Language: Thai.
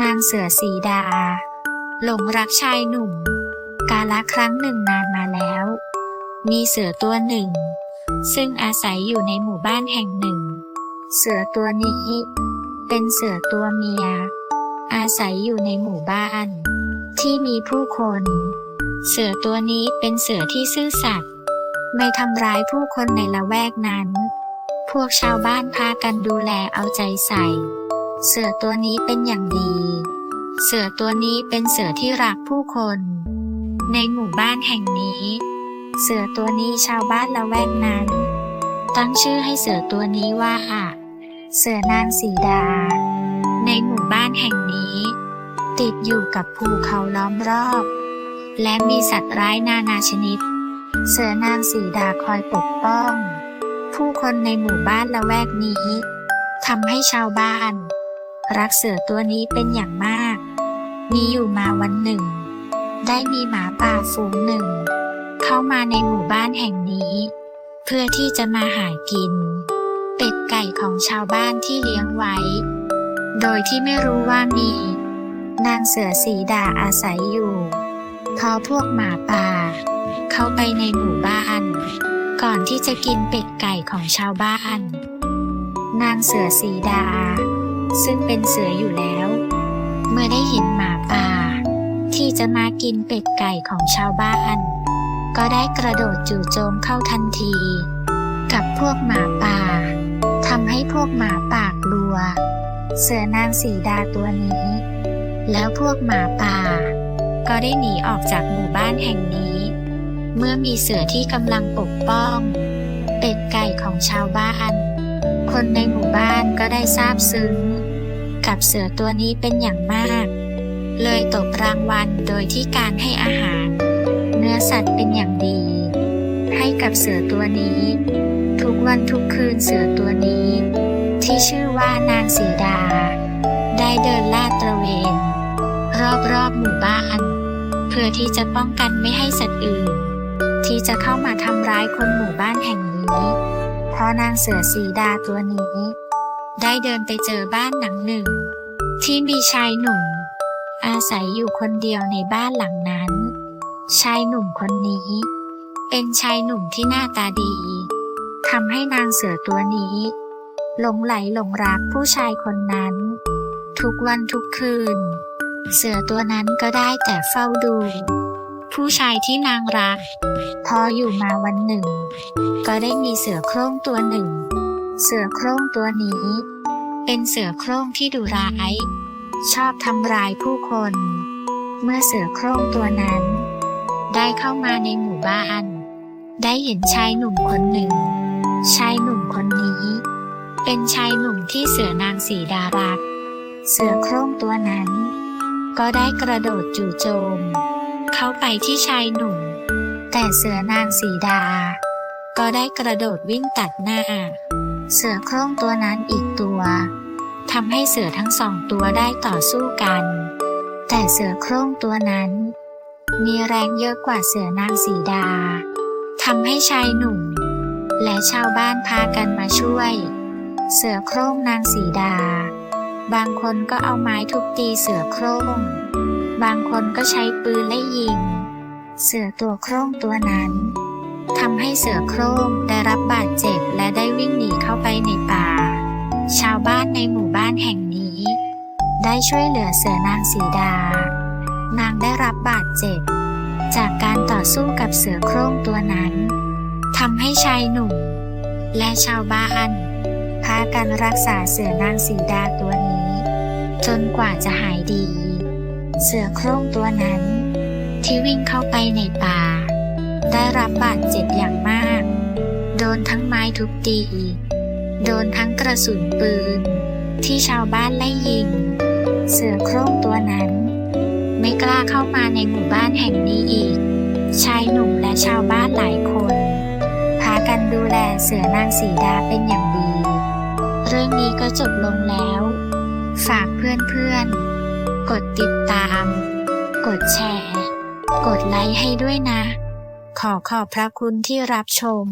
นางเสือสีดา หลงรักชายหนุ่ม กาละครั้งหนึ่งนานมาแล้ว มีเสือตัวหนึ่ง ซึ่งอาศัยอยู่ในหมู่บ้านแห่งหนึ่ง เสือตัวนี้ เป็นเสือตัวเมีย อาศัยอยู่ในหมู่บ้าน ที่มีผู้คน เสือตัวนี้เป็นเสือที่ซื่อสัตย์ไม่ทำร้ายผู้คนในละแวกนั้น พวกชาวบ้านพากันดูแลเอาใจใส่ เสือตัวนี้เป็นอย่างดี เสือตัวนี้เป็นเสือที่รักผู้คน ในหมู่บ้านแห่งนี้ เสือตัวนี้ชาวบ้านละแวกนั้น ตั้งชื่อให้เสือตัวนี้ว่าเสือนางสีดา ในหมู่บ้านแห่งนี้ ติดอยู่กับภูเขาล้อมรอบ และมีสัตว์ร้ายนานาชนิด เสือนางสีดาคอยปกป้อง ผู้คนในหมู่บ้านละแวกนี้ทำให้ชาวบ้าน รักเสือตัวนี้เป็นอย่างมาก มีอยู่มาวันหนึ่ง ได้มีหมาป่าฝูงหนึ่ง เข้ามาในหมู่บ้านแห่งนี้ เพื่อที่จะมาหากิน เป็ดไก่ของชาวบ้านที่เลี้ยงไว้ โดยที่ไม่รู้ว่ามี นางเสือสีดาอาศัยอยู่พอพวกหมาป่า เข้าไปในหมู่บ้าน ก่อนที่จะกินเป็ดไก่ของชาวบ้าน นางเสือสีดา ซึ่งเป็นเสืออยู่แล้ว เมื่อได้เห็นหมาป่า ที่จะมากินเป็ดไก่ของชาวบ้าน ก็ได้กระโดดจู่โจมเข้าทันที กับพวกหมาป่าทำให้พวกหมาป่ากลัว เสือนางสีดาตัวนี้ แล้วพวกหมาป่า ก็ได้หนีออกจากหมู่บ้านแห่งนี้ เมื่อมีเสือที่กำลังปกป้อง เป็ดไก่ของชาวบ้าน คนในหมู่บ้านก็ได้ทราบซึ้ง กับเสือตัวนี้เป็นอย่างมาก เลยตบรางวัลโดยที่การให้อาหาร เนื้อสัตว์เป็นอย่างดี ให้กับเสือตัวนี้ ทุกวันทุกคืนเสือตัวนี้ ที่ชื่อว่านางสีดา ได้เดินลาดตระเวน รอบๆหมู่บ้าน เพื่อที่จะป้องกันไม่ให้สัตว์อื่น ที่จะเข้ามาทำร้ายคนหมู่บ้านแห่งนี้เพราะนางเสือสีดาตัวนี้ ได้เดินไปเจอบ้านหลังหนึ่ง ที่มีชายหนุ่ม อาศัยอยู่คนเดียวในบ้านหลังนั้น ชายหนุ่มคนนี้ เป็นชายหนุ่มที่หน้าตาดีทำให้นางเสือตัวนี้หลงไหลหลงรักผู้ชายคนนั้น ทุกวันทุกคืน เสือตัวนั้นก็ได้แต่เฝ้าดู ผู้ชายที่นางรัก พออยู่มาวันหนึ่ง ก็ได้มีเสือโคร่งตัวหนึ่ง เสือโคร่งตัวนี้ เป็นเสือโคร่งที่ดุร้าย ชอบทำร้ายผู้คน เมื่อเสือโคร่งตัวนั้น ได้เข้ามาในหมู่บ้าน ได้เห็นชายหนุ่มคนหนึ่ง ชายหนุ่มคนนี้ เป็นชายหนุ่มที่เสือนางสีดารัก เสือโคร่งตัวนั้น ก็ได้กระโดดจู่โจม เข้าไปที่ชายหนุ่ม แต่เสือนางสีดาก็ได้กระโดดวิ่งตัดหน้า เสือโคร่งตัวนั้นอีกตัวทำให้เสือทั้งสองตัวได้ต่อสู้กัน แต่เสือโคร่งตัวนั้น มีแรงเยอะกว่าเสือนางสีดาทำให้ชายหนุ่ม และชาวบ้านพากันมาช่วย เสือโคร่งนางสีดา บางคนก็เอาไม้ทุบตีเสือโคร่ง บางคนก็ใช้ปืนไล่ยิง เสือตัวโคร่งตัวนั้นำให้เสือโคร่งได้รับบาดเจ็บและได้วิ่งหนีเข้าไปในป่า ชาวบ้านในหมู่บ้านแห่งนี้ ได้ช่วยเหลือเสือนางสีดา นางได้รับบาดเจ็บ จากการต่อสู้กับเสือโคร่งตัวนั้นทำให้ชายหนุ่ม และชาวบ้านพากันรักษาเสือนางสีดาตัวนี้ จนกว่าจะหายดี เสือโคร่งตัวนั้น ที่วิ่งเข้าไปในป่า ได้รับบาดเจ็บอย่างมาก โดนทั้งไม้ทุบตี โดนทั้งกระสุนปืน ที่ชาวบ้านไล่ยิง เสือโคร่งตัวนั้น ไม่กล้าเข้ามาในหมู่บ้านแห่งนี้อีก ชายหนุ่มและชาวบ้านหลายคน พากันดูแลเสือนางสีดาเป็นอย่างดี เรื่องนี้ก็จบลงแล้ว ฝากเพื่อนๆ กดติดตาม กดแชร์ กดไลค์ให้ด้วยนะ ขอขอบพระคุณที่รับชม